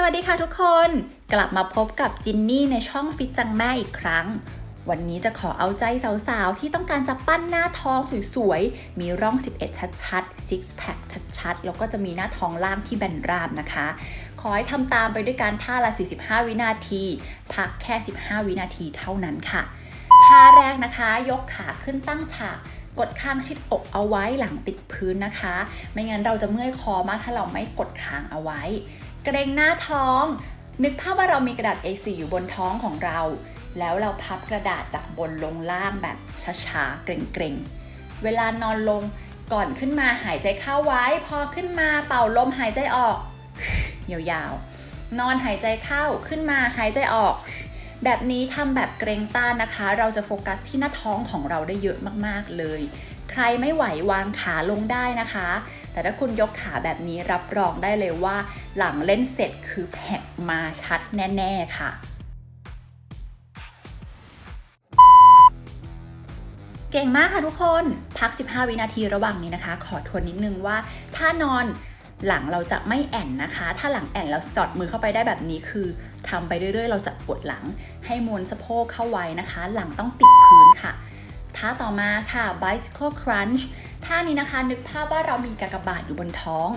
สวัสดีค่ะทุกคน กลับมาพบกับจินนี่ในช่องฟิตจังแม่อีกครั้ง วันนี้จะขอเอาใจสาวๆ ที่ต้องการจะปั้นหน้าท้องสวยๆ มีร่อง 11 ชัดๆ six pack ชัดๆ แล้วก็จะมีหน้าท้องล่างที่แบนราบนะคะ ขอให้ทำตามไปด้วยการท่าละ 45 วินาที พักแค่ 15 วินาทีเท่านั้นค่ะ ท่าแรกนะคะ ยกขาขึ้นตั้งฉากกดข้างชิดอกเอาไว้หลังติดพื้นนะคะ ไม่งั้นเราจะเมื่อยคอมากถ้าเราไม่กดคางเอาไว้ เกรงหน้าท้อง นึกภาพว่าเรามีกระดาษ A4 อยู่บนท้องของเรา แล้วเราพับกระดาษจากบนลงล่างแบบช้าๆ เกรงๆ เวลานอนลงก่อนขึ้นมาหายใจเข้าไว้ พอขึ้นมาเป่าลมหายใจออก ยาวๆ นอนหายใจเข้าขึ้นมาหายใจออก แบบนี้ทำแบบเกรงต้านนะคะ เราจะโฟกัสที่หน้าท้องของเราได้เยอะมากๆเลย ใครไม่ไหววางขาลงได้นะคะ แต่ถ้าคุณยกขาแบบนี้รับรองได้เลยว่า หลังเล่นเสร็จคือแพ็กมาชัดแน่ ๆ ค่ะเก่งมากค่ะทุกคน พัก 15 วินาทีระหว่างนี้นะคะ ขอทวนนิดนึงว่า ถ้านอนหลังเราจะไม่แอนนะคะ ถ้าหลังแอนเราจอดมือเข้าไปได้แบบนี้คือทำไปเรื่อยๆ เราจะปวดหลังให้มวนสะโพกเข้าไว้นะคะ หลังต้องติดพื้นค่ะ ท่าต่อมาค่ะ bicycle crunch ท่านี้นะคะนึกภาพว่าเรามีกากบาทอยู่บนท้อง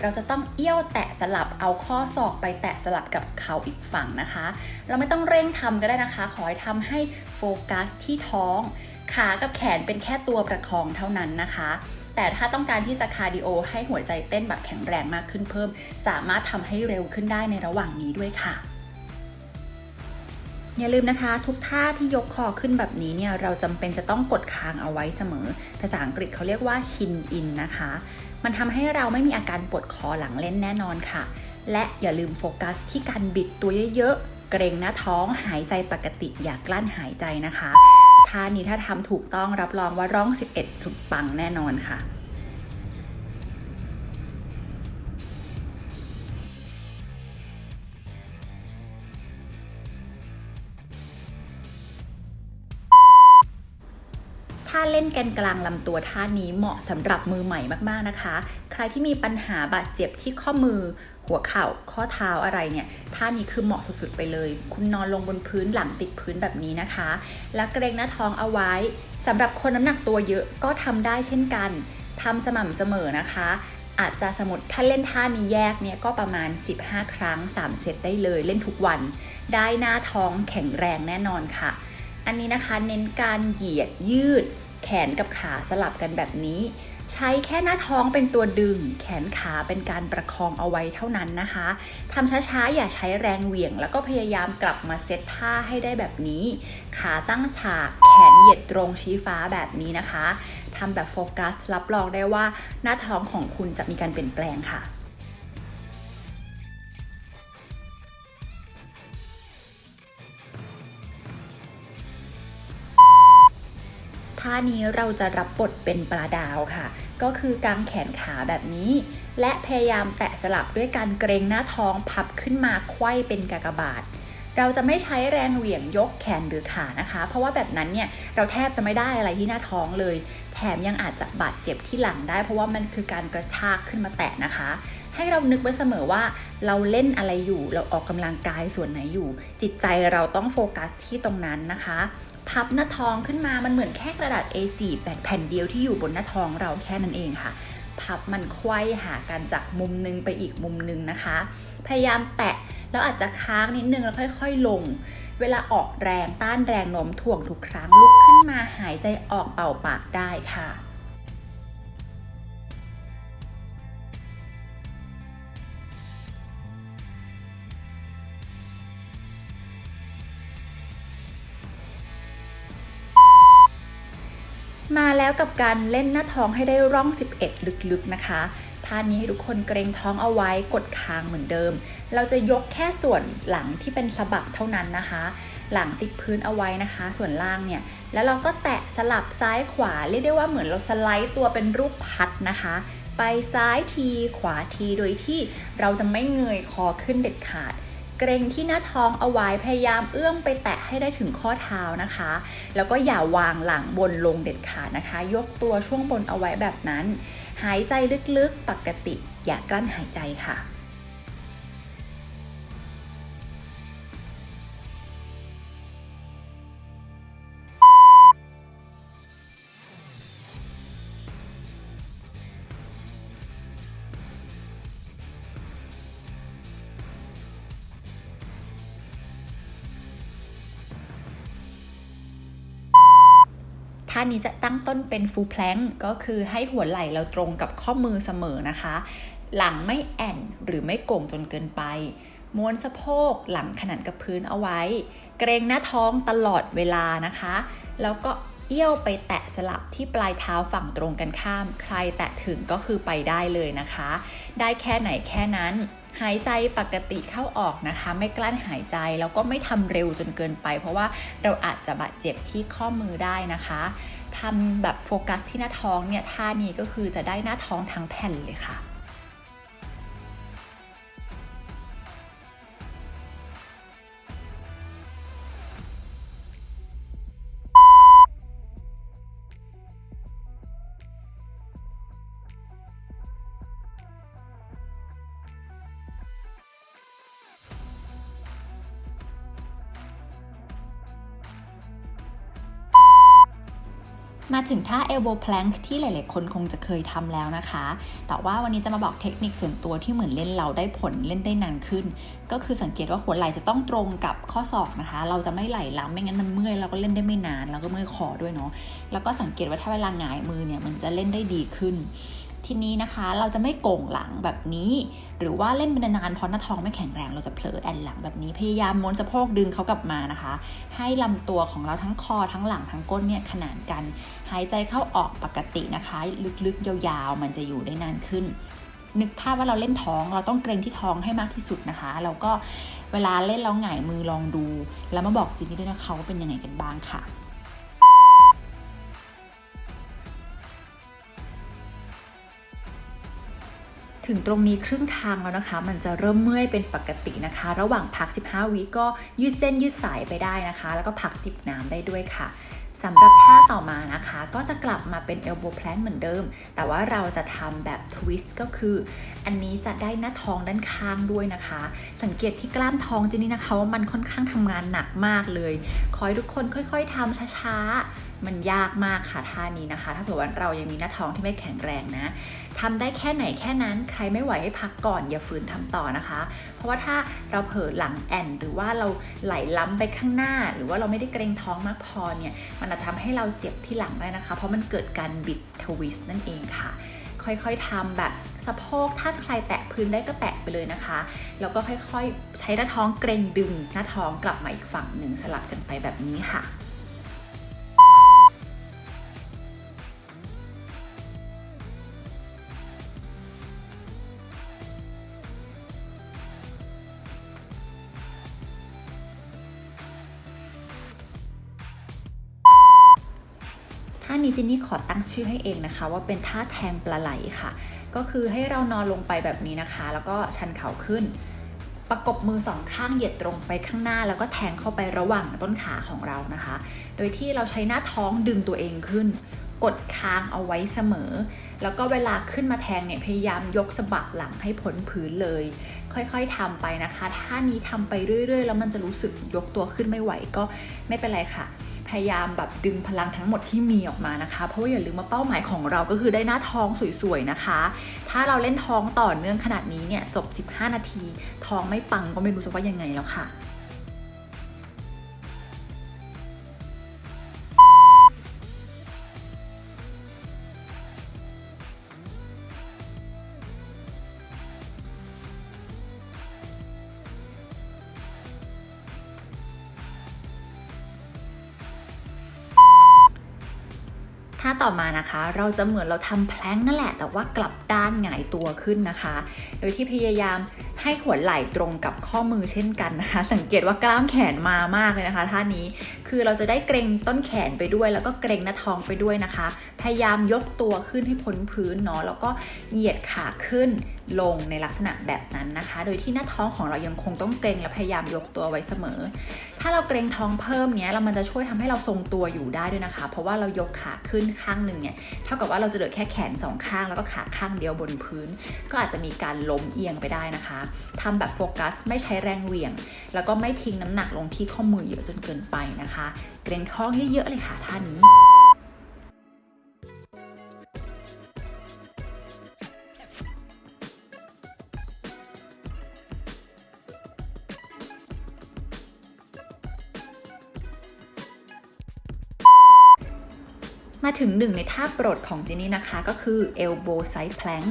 เราจะต้องเอี้ยวแตะสลับเอาข้อศอกไปแตะสลับกับเข่าอีกฝั่งนะคะ เราไม่ต้องเร่งทำก็ได้นะคะ ขอให้ทำให้โฟกัสที่ท้อง ขากับแขนเป็นแค่ตัวประคองเท่านั้นนะคะ แต่ถ้าต้องการที่จะคาร์ดิโอให้หัวใจเต้นแบบแข็งแรงมากขึ้นเพิ่ม สามารถทำให้เร็วขึ้นได้ในระหว่างนี้ด้วยค่ะ อย่าลืมนะคะ ทุกท่าที่ยกคอขึ้นแบบนี้เนี่ยเราจำเป็นจะต้องกดคางเอาไว้เสมอ ภาษาอังกฤษเขาเรียกว่าชินอินนะคะ มันทำให้เราไม่มีอาการปวดคอหลังเล่นแน่นอนค่ะ และอย่าลืมโฟกัสที่การบิดตัวเยอะๆ เกรงหน้าท้องหายใจปกติอย่ากลั้นหายใจนะคะท่านี้ถ้าทำถูกต้องรับรองว่าร่อง 11 สุดปังแน่นอนค่ะ เล่นแกนกลางลำตัวท่านี้เหมาะสำหรับมือใหม่มากๆนะคะ ใครที่มีปัญหาบาดเจ็บที่ข้อมือ หัวเข่า ข้อเท้าอะไรเนี่ย ท่านี้คือเหมาะสุดๆไปเลย คุณนอนลงบนพื้นหลังติดพื้นแบบนี้นะคะ แล้วเกรงหน้าท้องเอาไว้สำหรับคนน้ำหนักตัวเยอะก็ทำได้เช่นกันทำสม่ำเสมอนะคะอาจจะสมมติถ้าเล่นท่านี้แยกเนี่ยก็ประมาณ 15 ครั้ง 3 เซตได้เลยเล่นทุกวัน ได้หน้าท้องแข็งแรงแน่นอนค่ะ อันนี้นะคะเน้นการเหยียดยืด แขนกับขาสลับกันแบบนี้ ใช้แค่หน้าท้องเป็นตัวดึง แขนขาเป็นการประคองเอาไว้เท่านั้นนะคะทำช้าๆ อย่าใช้แรงเหวี่ยง แล้วก็พยายามกลับมาเซตท่าให้ได้แบบนี้ ขาตั้งฉากแขนเหยียดตรงชี้ฟ้าแบบนี้นะคะทำแบบโฟกัสรับรองได้ว่าหน้าท้องของคุณจะมีการเปลี่ยนแปลงค่ะ ท่านี้เราจะรับบทเป็นปลาดาวค่ะ ก็คือกางแขนขาแบบนี้ และพยายามแตะสลับด้วยการเกรงหน้าท้องพับขึ้นมาไขว้เป็นกากบาท เราจะไม่ใช้แรงเหวี่ยงยกแขนหรือขานะคะ เพราะว่าแบบนั้นเนี่ยเราแทบจะไม่ได้อะไรที่หน้าท้องเลย แถมยังอาจจะบาดเจ็บที่หลังได้ เพราะว่ามันคือการกระชากขึ้นมาแตะนะคะให้เรานึกไว้เสมอว่าเราเล่นอะไรอยู่ เราออกกำลังกายส่วนไหนอยู่ จิตใจเราต้องโฟกัสที่ตรงนั้นนะคะ พับหน้าท้องขึ้นมามันเหมือนแค่กระดาษ A4 แผ่นแผ่นเดียวที่อยู่บนหน้าท้องเราแค่นั้นเองค่ะ พับมันควยหากันจากมุมนึงไปอีกมุมนึงนะคะ พยายามแตะแล้วอาจจะค้างนิดนึงแล้วค่อย ๆ ลง เวลาออกแรงต้านแรงโน้มถ่วงทุกครั้งลุกขึ้นมาหายใจออกเป่าปากได้ค่ะ มาแล้วกับการเล่นหน้าท้องให้ได้ร่อง 11 ลึกๆนะคะท่านี้ให้ทุกคนเกรงท้องเอาไว้กดคางเหมือนเดิม เราจะยกแค่ส่วนหลังที่เป็นสะบักเท่านั้นนะคะ หลังติดพื้นเอาไว้นะคะ ส่วนล่างเนี่ย แล้วเราก็แตะสลับซ้ายขวาเรียกได้ว่าเหมือนเราสไลด์ตัวเป็นรูปพัดนะคะ ไปซ้ายทีขวาทีโดยที่เราจะไม่เงยคอขึ้นเด็ดขาด เกรงที่หน้าท้องเอาไว้พยายามเอื้อมไปแตะให้ได้ถึงข้อเท้านะคะ แล้วก็อย่าวางหลังบนลงเด็ดขาดนะคะ ยกตัวช่วงบนเอาไว้แบบนั้น หายใจลึกๆปกติอย่ากลั้นหายใจค่ะ ท่านี้จะตั้งต้นเป็น full plank ก็คือให้หัวไหล่เราตรงกับข้อมือเสมอนะคะ หลังไม่แอนหรือไม่โก่งจนเกินไป ม้วนสะโพกหลังขนานกับพื้นเอาไว้ เกรงหน้าท้องตลอดเวลานะคะ แล้วก็เอี้ยวไปแตะสลับที่ปลายเท้าฝั่งตรงกันข้าม ใครแตะถึงก็คือไปได้เลยนะคะ ได้แค่ไหนแค่นั้น หายใจปกติเข้าออกนะคะ ไม่กลั้นหายใจแล้วก็ไม่ทำเร็วจนเกินไป เพราะว่าเราอาจจะบาดเจ็บที่ข้อมือได้นะคะทำแบบโฟกัสที่หน้าท้องเนี่ยท่านี้ก็คือจะได้หน้าท้องทั้งแผ่นเลยค่ะ มาถึงท่า elbow plank ที่หลาย ๆ คนคงจะเคยทำแล้วนะคะ แต่ว่าวันนี้จะมาบอกเทคนิคส่วนตัวที่เหมือนเล่นเราได้ผลเล่นได้นานขึ้น ก็คือสังเกตว่าหัวไหล่จะต้องตรงกับข้อศอกนะคะ เราจะไม่ไหลล้ำไม่งั้นมันเมื่อยเราก็เล่นได้ไม่นาน แล้วก็เมื่อยคอด้วยเนาะ แล้วก็สังเกตว่าถ้าเวลาหงายมือเนี่ยมันจะเล่นได้ดีขึ้น ทีนี้นะคะเราจะไม่โก่งหลังแบบนี้ หรือว่าเล่นเป็นนานๆเพราะหน้าท้องไม่แข็งแรงเราจะเผลอแอนหลังแบบนี้พยายามม้วนสะโพกดึงเขากลับมานะคะ ให้ลำตัวของเราทั้งคอทั้งหลังทั้งก้นเนี่ยขนานกัน หายใจเข้าออกปกตินะคะ ลึกๆยาวๆ มันจะอยู่ได้นานขึ้น นึกภาพว่าเราเล่นท้องเราต้องเกรงที่ท้องให้มากที่สุดนะคะแล้วก็เวลาเล่นแล้วหงายมือลองดู แล้วมาบอกจินนี่ด้วยนะคะว่าเป็นยังไงกันบ้างค่ะ ถึงตรงนี้ครึ่งทางแล้วนะคะ มันจะเริ่มเมื่อยเป็นปกตินะคะ ระหว่างพัก 15 วิก็ยืดเส้นยืดสายไปได้นะคะ แล้วก็พักจิบน้ำได้ด้วยค่ะสำหรับท่าต่อมานะคะ ก็จะกลับมาเป็น elbow plank เหมือนเดิม แต่ว่าเราจะทำแบบ twist ก็คือ อันนี้จะได้หน้าท้องด้านข้างด้วยนะคะ สังเกตที่กล้ามท้องจนนี่นะคะว่ามันค่อนข้างทำงานหนักมากเลย ขอให้ทุกคนค่อย ๆทำช้าๆ มันยากมากค่ะท่านี้นะคะ ถ้าเผื่อว่าเรายังมีหน้าท้องที่ไม่แข็งแรงนะทำได้แค่ไหนแค่นั้น ใครไม่ไหวให้พักก่อนอย่าฝืนทำต่อนะคะ เพราะว่าถ้าเราเผลอหลังแอนหรือว่าเราไหลล้ำไปข้างหน้า หรือว่าเราไม่ได้เกรงท้องมากพอเนี่ยมันอาจจะทำให้เราเจ็บที่หลังได้นะคะ เพราะมันเกิดการบิดทวิสต์นั่นเองค่ะค่อยๆทำแบบสะโพก ถ้าใครแตะพื้นได้ก็แตะไปเลยนะคะ แล้วก็ค่อยๆ ใช้หน้าท้องเกรงดึงหน้าท้องกลับมาอีกฝั่งหนึ่งสลับกันไปแบบนี้ค่ะ นี้จินนี่ขอตั้งชื่อให้เองนะคะ ว่าเป็นท่าแทงปลาไหลค่ะ ก็คือให้เรานอนลงไปแบบนี้นะคะ แล้วก็ชันเข่าขึ้น ประกบมือสองข้างเหยียดตรงไปข้างหน้า แล้วก็แทงเข้าไประหว่างต้นขาของเรานะคะ โดยที่เราใช้หน้าท้องดึงตัวเองขึ้น กดค้างเอาไว้เสมอ แล้วก็เวลาขึ้นมาแทงเนี่ยพยายามยกสะบักหลังให้พ้นพื้นเลย ค่อยๆทำไปนะคะท่านี้ทำไปเรื่อย ๆ แล้วมันจะรู้สึกยกตัวขึ้นไม่ไหวก็ไม่เป็นไรค่ะ พยายามแบบดึงพลังทั้งหมดที่มีออกมานะคะ เพราะว่าอย่าลืมว่าเป้าหมายของเราก็คือได้หน้าท้องสวยๆนะคะ ถ้าเราเล่นท้องต่อเนื่องขนาดนี้เนี่ยจบ 15 นาที ท้องไม่ปังก็ไม่รู้จะว่ายังไงแล้วค่ะ ถ้าต่อมานะคะ เราจะเหมือนเราทำแพลงนั่นแหละ แต่ว่ากลับด้านหงายตัวขึ้นนะคะ โดยที่พยายามให้หัวไหล่ตรงกับข้อมือเช่นกันนะคะ สังเกตว่ากล้ามแขนมามากเลยนะคะท่านี้ คือเราจะได้เกรงต้นแขนไปด้วย แล้วก็เกรงหน้าท้องไปด้วยนะคะ พยายามยกตัวขึ้นให้พ้นพื้นเนาะแล้วก็เหยียดขาขึ้นลงในลักษณะแบบนั้นนะคะ โดยที่หน้าท้องของเรายังคงต้องเกรงและพยายามยกตัวไว้เสมอ ถ้าเราเกรงท้องเพิ่มเนี้ยเรามันจะช่วยทำให้เราทรงตัวอยู่ได้ด้วยนะคะ เพราะว่าเรายกขาขึ้นข้างหนึ่งเนี่ยเท่ากับว่าเราจะเหลือแค่แขนสองข้างแล้วก็ขาข้างเดียวบนพื้น ก็อาจจะมีการล้มเอียงไปได้นะคะทำแบบโฟกัสไม่ใช้แรงเหวี่ยง แล้วก็ไม่ทิ้งน้ำหนักลงที่ข้อมือเยอะจนเกินไปนะคะเกรงท้องเยอะๆเลยค่ะท่านี้มาถึงหนึ่งในท่าโปรดของจินนี่นะคะก็คือ elbow side plank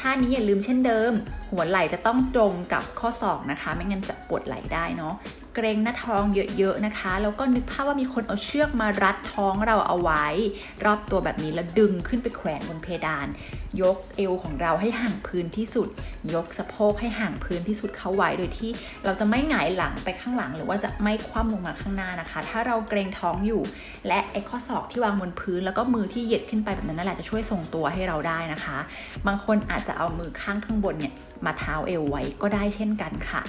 ท่านี้อย่าลืมเช่นเดิม หัวไหล่จะต้องตรงกับข้อศอกนะคะ ไม่งั้นจะปวดไหล่ได้เนาะ เกรงหน้าท้องเยอะๆนะคะ แล้วก็นึกภาพว่ามีคนเอาเชือกมารัดท้องเราเอาไว้ รอบตัวแบบนี้แล้วดึงขึ้นไปแขวนบนเพดาน ยกเอวของเราให้ห่างพื้นที่สุด ยกสะโพกให้ห่างพื้นที่สุดเข้าไว้ โดยที่เราจะไม่หงายหลังไปข้างหลัง หรือว่าจะไม่คว่ำลงมาข้างหน้านะคะ ถ้าเราเกรงท้องอยู่ และไอ้ข้อศอกที่วางบนพื้น แล้วก็มือที่เหยียดขึ้นไปแบบนั้นนั่นแหละจะช่วยทรงตัวให้เราได้นะคะ บางคนอาจจะเอามือข้างข้างบนเนี่ย มาเท้าเอวไว้ก็ได้เช่นกันค่ะ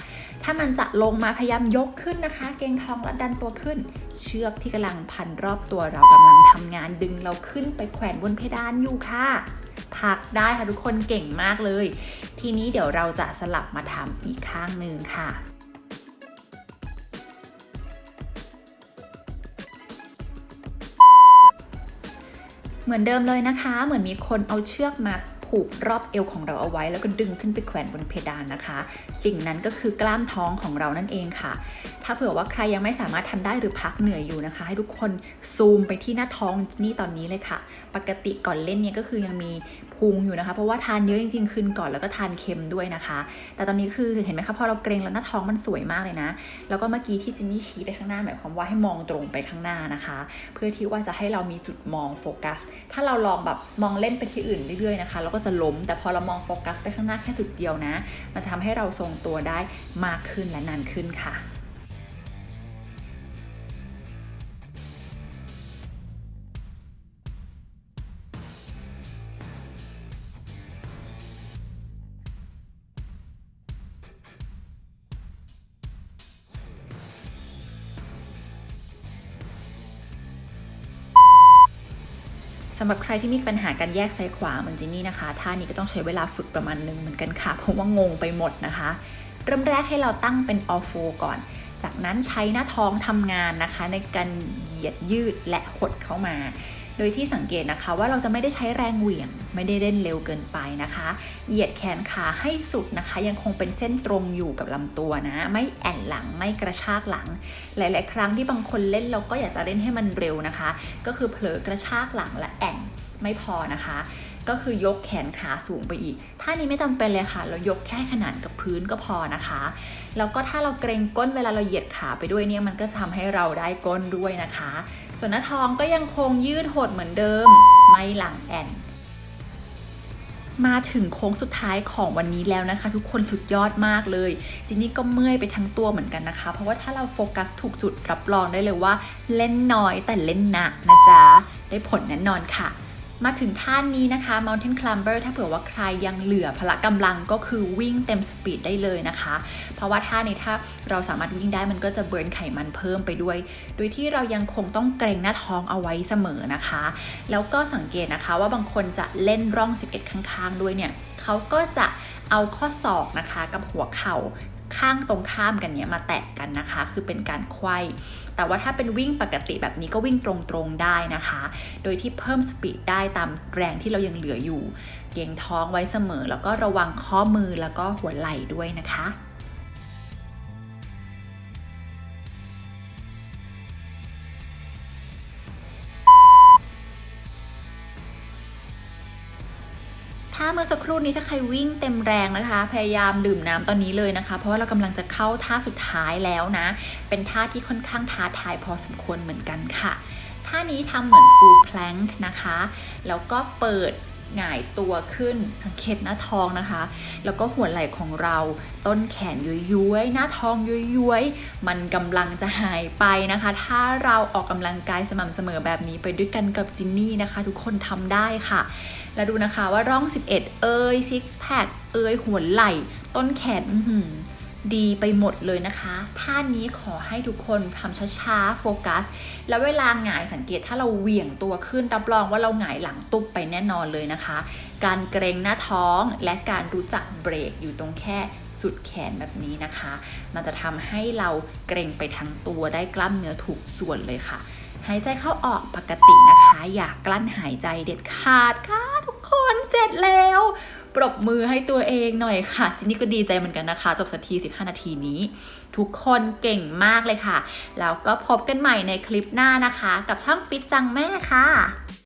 ถ้ามันจะลงมาพยายามยกขึ้นนะคะ เกงทองและดันตัวขึ้น เชือกที่กำลังพันรอบตัวเรากำลังทำงานดึงเราขึ้นไปแขวนบนเพดานอยู่ค่ะพักได้ค่ะทุกคนเก่งมากเลย ทีนี้เดี๋ยวเราจะสลับมาทำอีกข้างหนึ่งค่ะเหมือนเดิมเลยนะคะ เหมือนมีคนเอาเชือกมา ผูกรอบเอวของเราเอาไว้ แล้วก็ดึงขึ้นไปแขวนบนเพดานนะคะ สิ่งนั้นก็คือกล้ามท้องของเรานั่นเองค่ะ ถ้าเผื่อว่าใครยังไม่สามารถทำได้หรือพักเหนื่อยอยู่นะคะ ให้ทุกคนซูมไปที่หน้าท้องนี่ตอนนี้เลยค่ะ ปกติก่อนเล่นเนี่ยก็คือยังมี พุงอยู่นะคะ เพราะว่าทานเยอะจริงๆ คืนก่อนแล้วก็ทานเค็มด้วยนะคะ แต่ตอนนี้คือเห็นไหมคะพอเราเกรงแล้วหน้าท้องมันสวยมากเลยนะ แล้วก็เมื่อกี้ที่จินนี่ชี้ไปข้างหน้าหมายความว่าให้มองตรงไปข้างหน้านะคะ เพื่อที่ว่าจะให้เรามีจุดมองโฟกัส ถ้าเราลองแบบมองเล่นไปที่อื่นเรื่อยๆนะคะเราก็จะล้ม แต่พอเรามองโฟกัสไปข้างหน้าแค่จุดเดียวนะ มันจะทำให้เราทรงตัวได้มากขึ้นและนานขึ้นค่ะ รับใครที่มีปัญหาการแยกซ้ายขวาเหมือนจินนี่นะคะท่านี้ก็ต้องใช้เวลาฝึกประมาณหนึ่งเหมือนกันค่ะ เพราะว่างงไปหมดนะคะ เริ่มแรกให้เราตั้งเป็นออฟโฟก่อน จากนั้นใช้หน้าท้องทำงานนะคะ ในการเหยียดยืดและหดเข้ามา โดยที่สังเกตนะคะว่าเราจะไม่ได้ใช้แรงเหวี่ยง ไม่ได้เล่นเร็วเกินไปนะคะ เหยียดแขนขาให้สุดนะคะ ยังคงเป็นเส้นตรงอยู่กับลำตัวนะ ไม่แอนหลังไม่กระชากหลัง หลาย ๆ ครั้งที่บางคนเล่นเราก็อยากจะเล่นให้มันเร็วนะคะ ก็คือเผลอกระชากหลังและแอนไม่พอนะคะ ก็คือยกแขนขาสูงไปอีก ท่านี้ไม่จำเป็นเลยค่ะ เรายกแค่ขนานกับพื้นก็พอนะคะ แล้วก็ถ้าเราเกรงก้นเวลาเราเหยียดขาไปด้วยเนี่ยมันก็จะทำให้เราได้ก้นด้วยนะคะ ส่วนหน้าท้องก็ยังคงยืดหดเหมือนเดิม ไม่หลังแอนมาถึงโค้งสุดท้ายของวันนี้แล้วนะคะ ทุกคนสุดยอดมากเลยจินนี่ก็เมื่อยไปทั้งตัวเหมือนกันนะคะ เพราะว่าถ้าเราโฟกัสถูกจุดรับรองได้เลยว่า เล่นน้อยแต่เล่นหนักนะจ๊ะได้ผลแน่นอนค่ะ มาถึงท่านนี้นะคะ Mountain Climber ถ้าเผื่อว่าใครยังเหลือพละกำลังก็คือวิ่งเต็มสปีดได้เลยนะคะ เพราะว่าท่านี้ถ้าเราสามารถวิ่งได้มันก็จะเบิร์นไขมันเพิ่มไปด้วย โดยที่เรายังคงต้องเกรงหน้าท้องเอาไว้เสมอนะคะ แล้วก็สังเกตนะคะว่าบางคนจะเล่นร่อง 11 ข้างๆ ด้วยเนี่ยเขาก็จะเอาข้อศอกนะคะกับหัวเข่า ข้างตรงข้ามกันเนี่ยมาแตะกันนะคะ คือเป็นการไขว้แต่ว่าถ้าเป็นวิ่งปกติแบบนี้ก็วิ่งตรงๆได้นะคะ โดยที่เพิ่มสปีดได้ตามแรงที่เรายังเหลืออยู่ เกรงท้องไว้เสมอ แล้วก็ระวังข้อมือแล้วก็หัวไหล่ด้วยนะคะ มื่อสักครู่นี้ถ้าใครวิ่งเต็มแรงนะคะ พยายามดื่มน้ำตอนนี้เลยนะคะ เพราะว่าเรากำลังจะเข้าท่าสุดท้ายแล้วนะ เป็นท่าที่ค่อนข้างท้าทายพอสมควรเหมือนกันค่ะ ท่านี้ทำเหมือนฟูลแพลงนะคะ แล้วก็เปิด หงายตัวขึ้นสังเกตหน้าท้องนะคะ แล้วก็หัวไหล่ของเราต้นแขนย้วยๆ หน้าท้องย้วยๆ มันกำลังจะหายไปนะคะ ถ้าเราออกกำลังกายสม่ำเสมอแบบนี้ไปด้วยกันกับจินนี่นะคะ ทุกคนทำได้ค่ะ แล้วดูนะคะว่าร่อง 11 เอ้ยซิกแพคเอ้ยหัวไหล่ ต้นแขนอื ดีไปหมดเลยนะคะ ท่านี้ขอให้ทุกคนทำช้าๆ โฟกัส แล้วเวลาหงายสังเกตถ้าเราเหวี่ยงตัวขึ้นรับรองว่าเราหงายหลังตุ๊บไปแน่นอนเลยนะคะ การเกรงหน้าท้องและการรู้จักเบรกอยู่ตรงแค่สุดแขนแบบนี้นะคะ มันจะทำให้เราเกรงไปทั้งตัวได้กล้ามเนื้อถูกส่วนเลยค่ะ หายใจเข้าออกปกตินะคะ อย่ากลั้นหายใจเด็ดขาดค่ะ ทุกคนเสร็จแล้ว ปรบมือให้ตัวเองหน่อยค่ะจินนี่ก็ดีใจเหมือนกันนะคะ จบสักที 15 นาทีนี้ ทุกคนเก่งมากเลยค่ะ แล้วก็พบกันใหม่ในคลิปหน้านะคะ กับช่องฟิตจังแม่ค่ะ